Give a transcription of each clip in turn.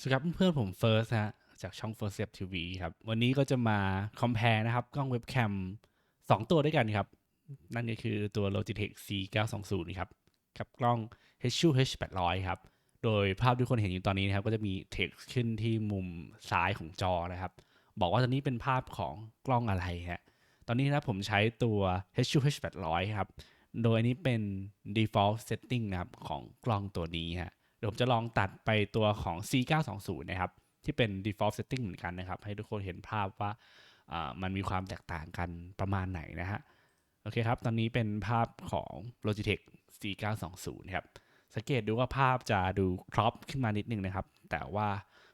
สวัสดีครับเพื่อนๆผมเฟิร์สฮะจากช่อง First Step TV ครับ วันนี้ก็จะมา compare นะครับ กล้องเว็บแคม 2 ตัวด้วยกันครับ นั่นก็คือตัว Logitech C920 นะครับ กับกล้อง HU H800 ครับ โดยภาพที่คนเห็นอยู่ตอนนี้นะครับ ก็จะมี text ขึ้นที่มุมซ้ายของจอนะครับ บอกว่าตอนนี้เป็นภาพของกล้องอะไรฮะตอนนี้นะผมใช้ตัว HU H800 ครับ โดยอันนี้เป็น default setting นะครับของกล้องตัวนี้ฮะ เดี๋ยวผมจะลองตัดไปตัวของ C920 นะครับ ที่เป็น default setting เหมือนกันนะครับ ให้ทุกคนเห็นภาพว่ามันมีความแตกต่างกันประมาณไหนนะฮะ โอเคครับ ตอนนี้เป็นภาพของ Logitech C920 ครับ สังเกตดูว่าภาพจะดูครอปขึ้นมานิดนึงนะครับ แต่ว่า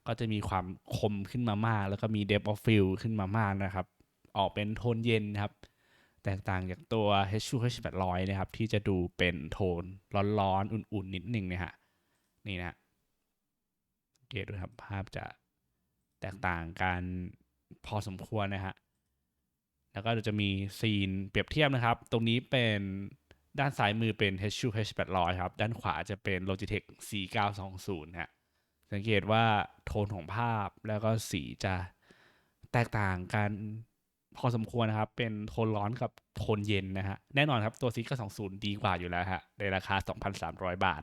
ก็จะมีความคมขึ้นมามาก แล้วก็มี depth of field ขึ้นมามากนะครับ ออกเป็นโทนเย็นครับ แตกต่างจากตัว HU H800 นะครับ ที่จะดูเป็นโทนร้อนๆ อุ่นๆ นิดนึงนะฮะ นี่นะเกตดูครับภาพจะแตกต่างกันพอสมควรนะฮะแล้วก็จะมีซีนเปรียบเทียบนะครับ ตรงนี้เป็นด้านซ้ายมือเป็น HU H800 ครับ ด้านขวาจะเป็น Logitech C920 ฮะสังเกตว่าโทนของภาพแล้วก็สีจะแตกต่างกันพอสมควรนะครับ เป็นโทนร้อนกับโทนเย็นนะฮะ แน่นอนครับตัว C920 ดีกว่าอยู่แล้วฮะ ในราคา 2,300 บาท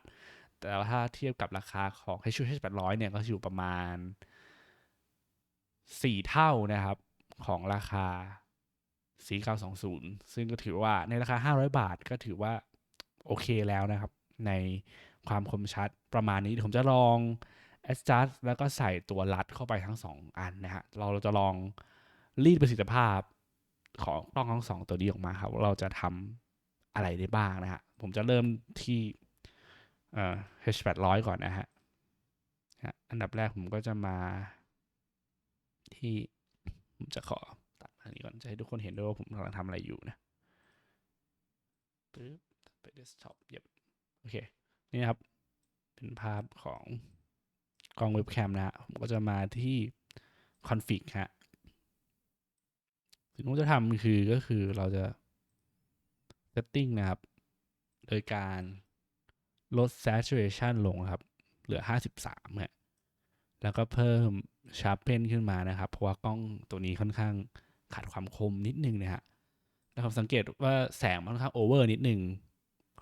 แต่ว่าถ้าเทียบกับราคาของ HU H800 เนี่ยก็อยู่ประมาณ 4 เท่านะครับ ของราคา C920 ซึ่งก็ถือว่าในราคา 500 บาทก็ถือว่า โอเคแล้วนะครับ ในความคมชัดประมาณนี้ผมจะลอง adjust แล้วก็ใส่ตัวลัดเข้าไปทั้ง 2 อันนะฮะเราจะลองรีดประสิทธิภาพของกล้องทั้งสองตัวนี้ออกมาครับว่าเราจะทำอะไรได้บ้างนะฮะผมจะเริ่มที่ เอ่อ H800 ก่อนนะฮะอันดับแรกผมก็จะมาที่ผมจะขอตัดอันนี้ก่อนจะให้ทุกคนเห็นด้วยว่าผมกำลังทำอะไรอยู่นะปึ๊บไป desktop เย็บโอเค นี่ครับ เป็นภาพของกล้องเว็บแคมนะฮะผมก็จะมาที่ config ฮะสิ่งที่จะทำคือก็คือเราจะ setting นะครับ โดยการ ลด saturation ลงครับ เหลือ 53ฮะแล้วก็เพิ่ม sharpen ขึ้นมานะครับ เพราะว่ากล้องตัวนี้ค่อนข้างขาดความคมนิดนึงนะฮะแล้วผมสังเกตว่าแสงมันค่อนข้างโอเวอร์นิดนึง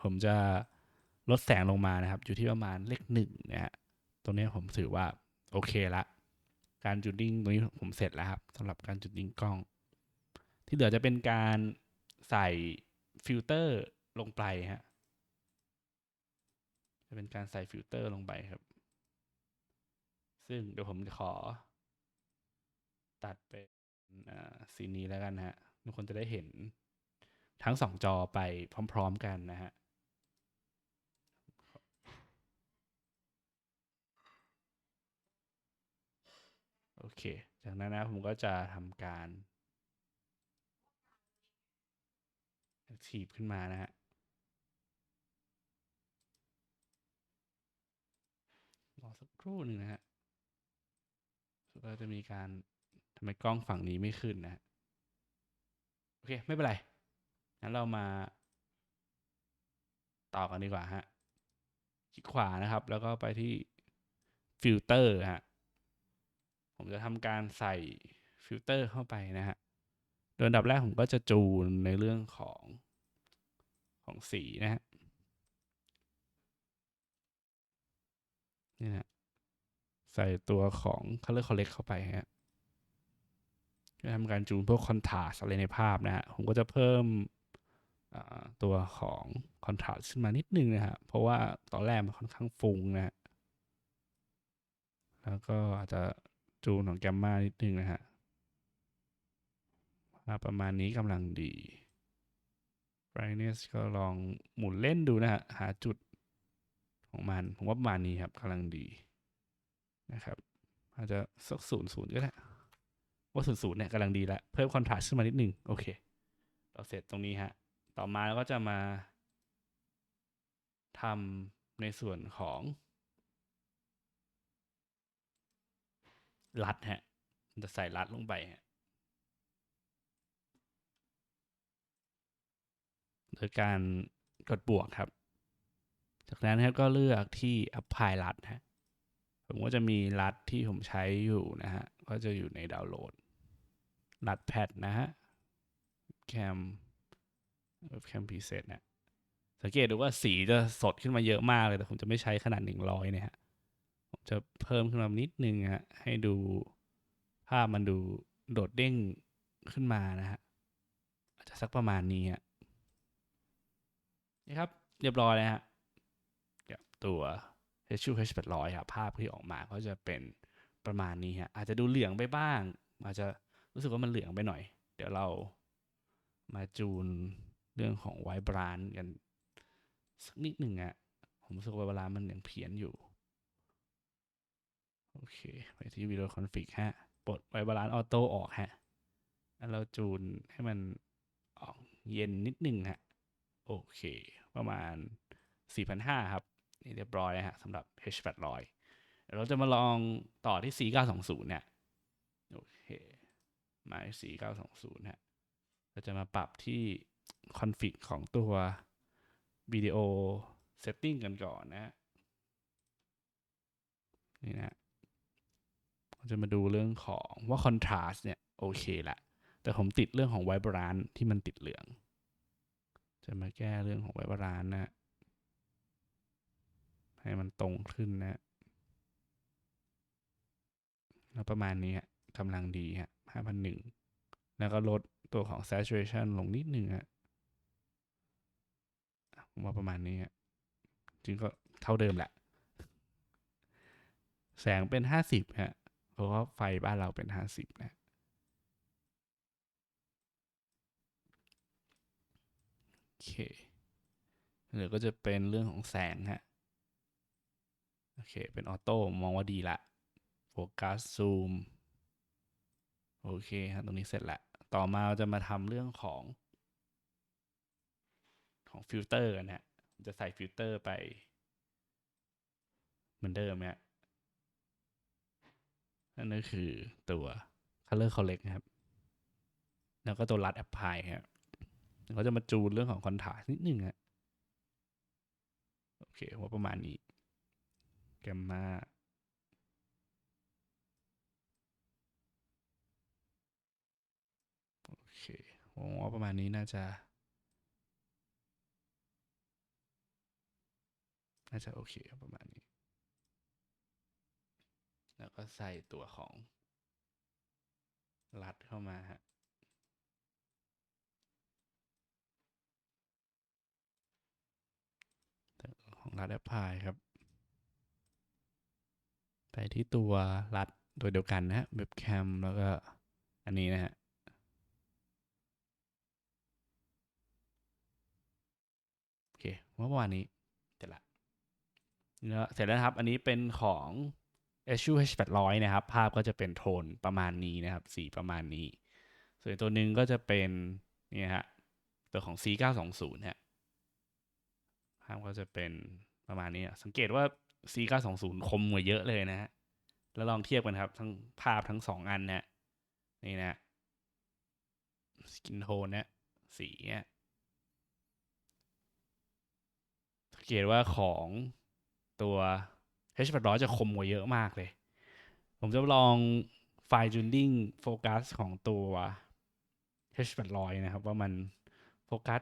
ผมจะลดแสงลงมานะครับ อยู่ที่ประมาณเลขหนึ่งนะฮะตรงนี้ผมถือว่าโอเคละ การจุดดิ้งตรงนี้ผมเสร็จแล้วครับสำหรับการจุดดิ้งกล้อง ที่เหลือจะเป็นการใส่ฟิลเตอร์ลงไปฮะ จะเป็นการใส่ฟิลเตอร์ลงไปครับ ซึ่งเดี๋ยวผมจะขอ ตัดเป็นอ่าซีนี้แล้วกันฮะทุกคนจะได้เห็นทั้งสองจอไปพร้อมๆกันนะฮะโอเค จากนั้นนะผมก็จะทำการทีบขึ้นมานะฮะ ครู่หนึ่งนะฮะแล้วก็จะมีการทำไมกล้องฝั่งนี้ไม่ขึ้นนะฮะโอเค ไม่เป็นไร งั้นเรามา ต่อกันดีกว่าฮะ คลิกขวานะครับ แล้วก็ไปที่ฟิลเตอร์ฮะ ผมจะทำการใส่ฟิลเตอร์เข้าไปนะฮะ โดยอันดับแรกผมก็จะจูนในเรื่องของของสีนะฮะ นี่นะ ใส่ตัวของ Color Correct เข้าไปฮะจะทำการจูนพวกคอนทราสอะไรในภาพนะฮะ ผมก็จะเพิ่มตัวของคอนทราสขึ้นมานิดนึงนะฮะ เพราะว่าตอนแรกมันค่อนข้างฟุ้งนะฮะแล้วก็อาจจะจูนของแกมมานิดนึงนะฮะประมาณนี้กำลังดี brightness ก็ลองหมุนเล่นดูนะฮะ หาจุดของมัน ผมว่าประมาณนี้ครับกำลังดี นะครับอาจจะสักศูนย์ศูนย์ก็ได้ว่าศูนย์ศูนย์เนี่ยกำลังดีแล้วเพิ่มคอนทราสต์ขึ้นมานิดนึงโอเค เราเสร็จตรงนี้ฮะ ต่อมาเราก็จะมาทำในส่วนของรัดฮะจะใส่รัดลงไปฮะโดยการกดบวกครับ จากนั้นครับก็เลือกที่ apply รัดฮะ ผมก็จะมีรัดที่ผมใช้อยู่นะฮะ ก็จะอยู่ในดาวน์โหลด รัดแพดนะฮะแคมเว็บแคมพีเซตเนี่ยสังเกตดูว่าสีจะสดขึ้นมาเยอะมากเลย แต่ผมจะไม่ใช้ขนาดหนึ่งร้อยเนี่ยฮะผมจะเพิ่มขึ้นมานิดนึงฮะให้ดูภาพมันดูโดดเด้งขึ้นมานะฮะอาจจะสักประมาณนี้ฮะนี่ครับ เรียบร้อยแล้วฮะกับตัว h 2 h 8 0 0ครับภาพที่ออกมาก็จะเป็นประมาณนี้ฮะอาจจะดูเหลืองไปบ้าง อาจจะรู้สึกว่ามันเหลืองไปหน่อย เดี๋ยวเรามาจูนเรื่องของไวบรานกันสักนิดหนึ่งอะผมรู้สึกว่าเวลามันยังเพี้ยนอยู่ โอเค ไปที่วิดีโอคอนฟิกฮะปลดไวบรานออโต้ออกฮะแล้วเราจูนให้มันออกเย็นนิดหนึ่งฮะ โอเค ประมาณ4,500ครับ นี่เรียบร้อยนะฮะสำหรับ H 8 0 0 เดี๋ยวเราจะมาลองต่อที่ C 920 เนี่ยโอเคมา C 920 ฮะเราจะมาปรับที่คอนฟิกของตัววิดีโอเซตติ้งกันก่อนนะฮะนี่นะเราจะมาดูเรื่องของว่าคอนทราสต์เนี่ย โอเคละ แต่ผมติดเรื่องของไวบรานที่มันติดเหลือง จะมาแก้เรื่องของไวบรานนะ ให้มันตรงขึ้นนะแล้วประมาณนี้ฮะกำลังดีฮะห้าพันหนึ่งแล้วก็ลดตัวของ saturation ลงนิดนึงฮะผมว่าประมาณนี้ฮะจริงก็เท่าเดิมแหละ แสงเป็นห้าสิบฮะเพราะว่าไฟบ้านเราเป็นห้าสิบนะโอเคเดี๋ยวก็จะเป็นเรื่องของแสงฮะ โอเค เป็นออโต้มองว่าดีละโฟกัสซูมโอเคครับตรงนี้เสร็จแล้วต่อมาเราจะมาทำเรื่องของ ของฟิลเตอร์กันฮะจะใส่ฟิลเตอร์ไป เหมือนเดิมฮะนั่นก็คือตัว color collect นะครับ แล้วก็ตัวรัด apply ครับแล้วก็จะมาจูนเรื่องของคอนทราสนิดนึงฮะโอเคว่าประมาณนี้ แกมมาโอเคว่าประมาณนี้น่าจะ น่าจะโอเคประมาณนี้ แล้วก็ใส่ตัวของ รัดเข้ามาฮะของรัดแอปพลายครับ ไปที่ตัวรัดตัวเดียวกันนะฮะเว็บแคมแล้วก็อันนี้นะฮะโอเคว่าประมาณนี้เสร็จละแล้วเสร็จแล้วครับ อันนี้เป็นของ s u H 8 0 0 นะครับ ภาพก็จะเป็นโทนประมาณนี้นะครับ สีประมาณนี้ ส่วนตัวหนึ่งก็จะเป็นนี่ฮะตัวของ C 9 2 0ฮะภาพก็จะเป็นประมาณนี้ สังเกตว่า C 9 2 0 คมกว่าเยอะเลยนะฮะ แล้วลองเทียบกันครับ ทั้งภาพทั้งสองอันนะนี่นะสกินโทนนี่สีเนี่ยสังเกตว่าของตัว H 8 0 0 จะคมกว่าเยอะมากเลย ผมจะลองไฟล์จูนดิ้งโฟกัสของตัว H 8 0 0 นะครับ ว่ามันโฟกัส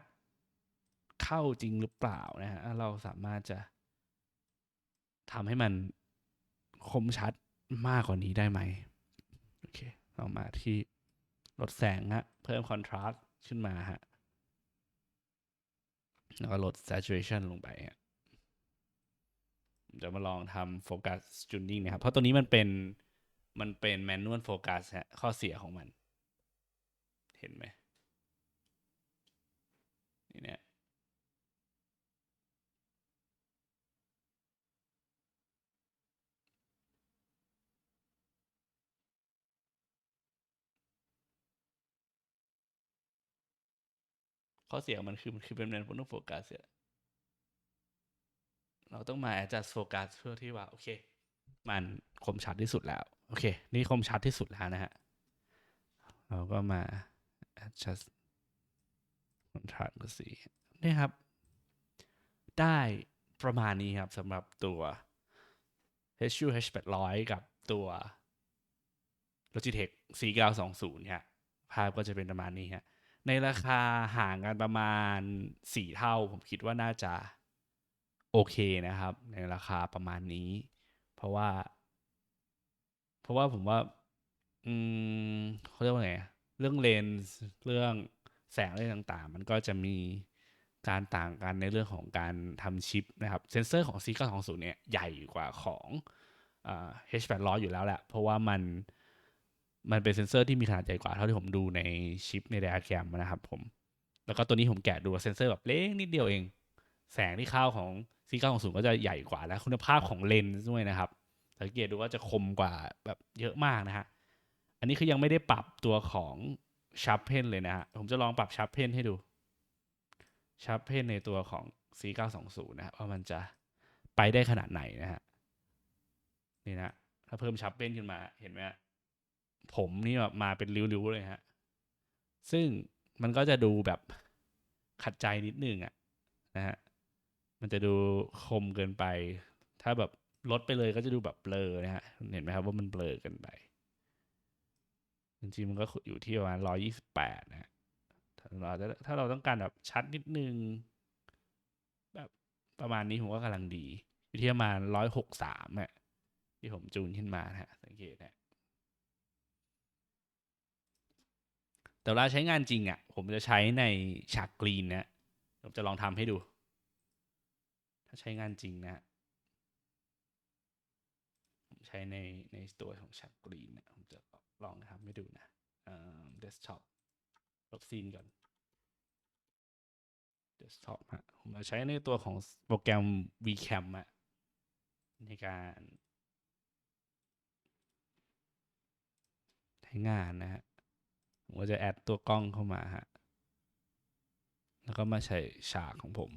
เข้าจริงหรือเปล่านะฮะ เราสามารถจะ ทำให้มันคมชัดมากกว่านี้ได้ไหมโอเคเรามาที่ลดแสงฮะเพิ่มคอนทราสต์ขึ้นมาฮะแล้วก็ลด saturation ลงไปฮะจะมาลองทำโฟกัสจูนนิ่งนะครับ เพราะตัวนี้มันเป็นมันเป็นแมนนวลโฟกัสฮะข้อเสียของมัน เห็นไหมนี่เนี่ย ข้อเสียงมันคือมันคือเป็นแมนนวลโฟกัสเนี่ยเราต้องมา adjust โฟกัสเพื่อที่ว่าโอเค มันคมชัดที่สุดแล้ว โอเค นี่คมชัดที่สุดแล้วนะฮะ เราก็มา adjust contrast ดูสินี่ครับ ได้ประมาณนี้ครับสำหรับตัว HU H800 กับตัว Logitech C920 เนี่ยภาพก็จะเป็นประมาณนี้ฮะ ในราคาห่างกันประมาณ4เท่า ผมคิดว่าน่าจะโอเคนะครับ ในราคาประมาณนี้ เพราะว่า เพราะว่าผมว่า อืมเขาเรียกว่าไงเรื่องเลนส์เรื่องแสงอะไรต่างๆ มันก็จะมีการต่างกันในเรื่องของการทำชิปนะครับ เซนเซอร์ของ C920 เนี่ยใหญ่กว่าของอ H800 อยู่แล้วแหละ เพราะว่ามัน มันเป็นเซนเซอร์ที่มีขนาดใหญ่กว่าเท่าที่ผมดูในชิปในไดอะแกรมนะครับผม แล้วก็ตัวนี้ผมแกะดูเซนเซอร์แบบเล็กนิดเดียวเอง แสงที่เข้าของ C920 ก็จะใหญ่กว่าและคุณภาพของเลนส์ด้วยนะครับสังเกตดูว่าจะคมกว่าแบบเยอะมากนะฮะ อันนี้คือยังไม่ได้ปรับตัวของชาร์ปเพนเลยนะฮะ ผมจะลองปรับชาร์ปเพนให้ดูชาร์ปเพนในตัวของ C920 นะครับว่ามันจะไปได้ขนาดไหนนะฮะ นี่นะ ถ้าเพิ่มชาร์ปเพนขึ้นมาเห็นไหมฮะ ผมนี่แบบมาเป็นริ้วๆเลยฮะ ซึ่งมันก็จะดูแบบขัดใจนิดนึงอะนะฮะ มันจะดูคมเกินไป ถ้าแบบลดไปเลยก็จะดูแบบเบลอนะฮะ เห็นไหมครับว่ามันเบลอเกินไป จริงๆมันก็อยู่ที่ประมาณร้อยี่สิบแปดนะฮะถ้าเราถ้าเราต้องการแบบชัดนิดนึง แบบประมาณนี้ผมก็กำลังดี อยู่ที่ประมาณร้อยหกสามอะที่ผมจูนขึ้นมานะฮะ สังเกตนะ แต่เวลาใช้งานจริงอะ ผมจะใช้ในฉากกรีนนะผมจะลองทำให้ดู ถ้าใช้งานจริงนะฮะผมใช้ในในตัวของฉากกรีนนะผมจะลองทำให้ดูนะเอ่อ desktop ลบซีนก่อน desktop ฮะผมจะใช้ในตัวของโปรแกรม vcam อะในการใช้งานนะฮะ ผมก็จะแอดตัวกล้องเข้ามาฮะ แล้วก็มาใช้ฉากของผม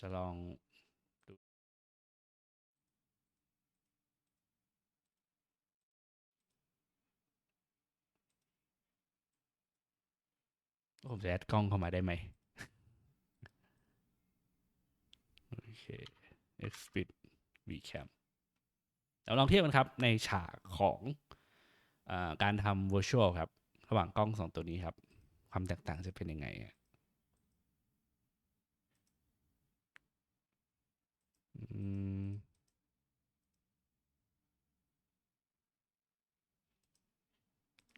จะลองดูผมจะแอดกล้องเข้ามาได้ไหมโอเค Xpit Vcam เราลองเทียบกันครับในฉากของ การทำ virtual ครับ ระหว่างกล้องสองตัวนี้ครับ ความแตกต่างจะเป็นยังไง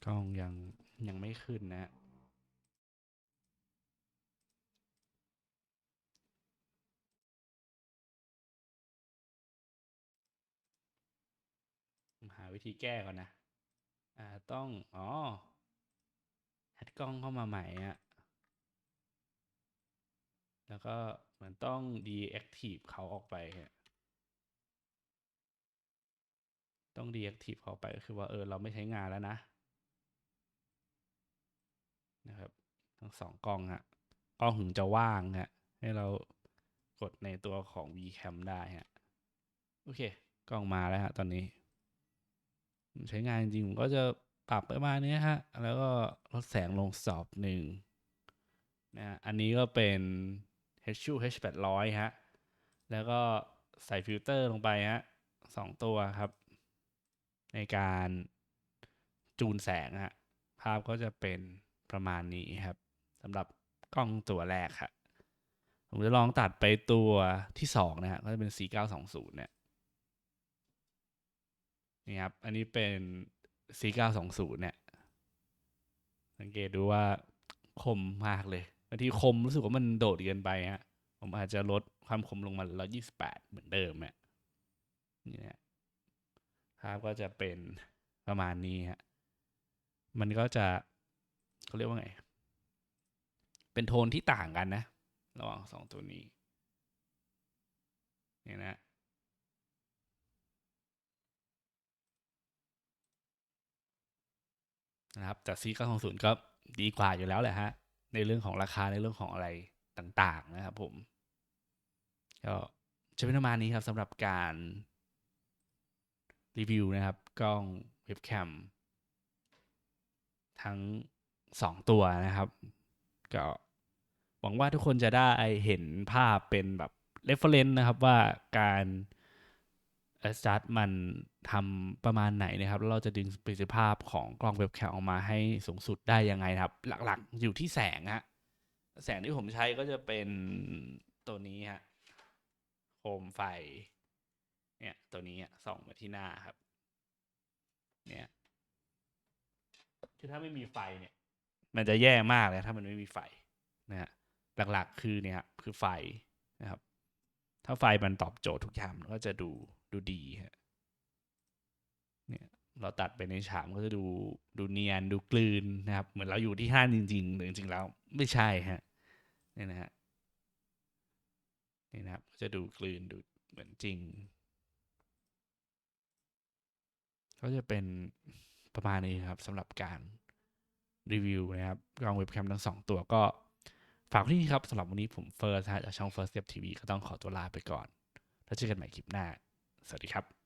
กล้องยังยังไม่ขึ้นนะฮะหาวิธีแก้ก่อนนะ อ่าต้อง อ๋อแอดกล้องเข้ามาใหม่อะแล้วก็เหมือนต้อง deactive เขาออกไปฮะต้อง deactive เขาไปก็คือว่าเออเราไม่ใช้งานแล้วนะ นะครับ ทั้งสองกล้องฮะกล้องถึงจะว่างฮะให้เรากดในตัวของ vcam ได้ฮะ โอเค กล้องมาแล้วฮะตอนนี้ ใช้งานจริงผมก็จะปรับประมาณนี้ฮะ แล้วก็ลดแสงลงสอบหนึ่งนะอันนี้ก็เป็น HU H800 ฮะ แล้วก็ใส่ฟิลเตอร์ลงไปฮะสองตัวครับ ในการจูนแสงฮะ ภาพก็จะเป็นประมาณนี้ครับสำหรับกล้องตัวแรกครับผมจะลองตัดไปตัวที่สองนะฮะ ก็จะเป็น C920 เนี่ย นี่ครับ อันนี้เป็น C920 เนี่ย สังเกตดูว่าคมมากเลยบางทีคมรู้สึกว่ามันโดดเกินไปฮะ ผมอาจจะลดความคมลงมาเหลือ28เหมือนเดิมเนี่ยนี่นะภาพก็จะเป็นประมาณนี้ฮะ มันก็จะเขาเรียกว่าไง เป็นโทนที่ต่างกันนะ ระหว่างสองตัวนี้เนี่ยนะ นะครับแต่ C920 ก็ดีกว่าอยู่แล้วแหละฮะ ในเรื่องของราคาในเรื่องของอะไรต่างๆนะครับผม ก็จะเป็นประมาณนี้ครับสำหรับการรีวิวนะครับ กล้องเว็บแคมทั้ง 2 ตัวนะครับ ก็หวังว่าทุกคนจะได้เห็นภาพเป็นแบบ reference นะครับว่าการ adjust มันทำประมาณไหนนะครับแล้วเราจะดึงประสิทธิภาพของกล้องเว็บแคมออกมาให้สูงสุดได้ยังไงครับ หลักๆอยู่ที่แสงฮะแสงที่ผมใช้ก็จะเป็นตัวนี้ฮะโคมไฟ เนี่ย ตัวนี้ส่องมาที่หน้าครับ เนี่ยคือถ้าไม่มีไฟเนี่ย มันจะแย่มากเลยถ้ามันไม่มีไฟนะฮะหลักๆคือเนี่ยคือไฟนะครับ ถ้าไฟมันตอบโจทย์ทุกอย่างมันก็จะดู ดูดีฮะเนี่ยเราตัดไปในฉากก็จะดูดูเนียนดูกลืนนะครับ เหมือนเราอยู่ที่ห้างจริงๆหรือจริงๆแล้วไม่ใช่ฮะเนี่ยนะฮะนี่นะครับก็จะดูกลืนดูเหมือนจริง ก็จะเป็นประมาณนี้ครับสำหรับการรีวิวนะครับกล้องเว็บแคมทั้งสองตัวก็ฝากที่นี่ครับสำหรับวันนี้ผมเฟิร์สจากช่อง First Step TV ก็ต้องขอตัวลาไปก่อน แล้วเจอกันใหม่คลิปหน้า สวัสดีครับ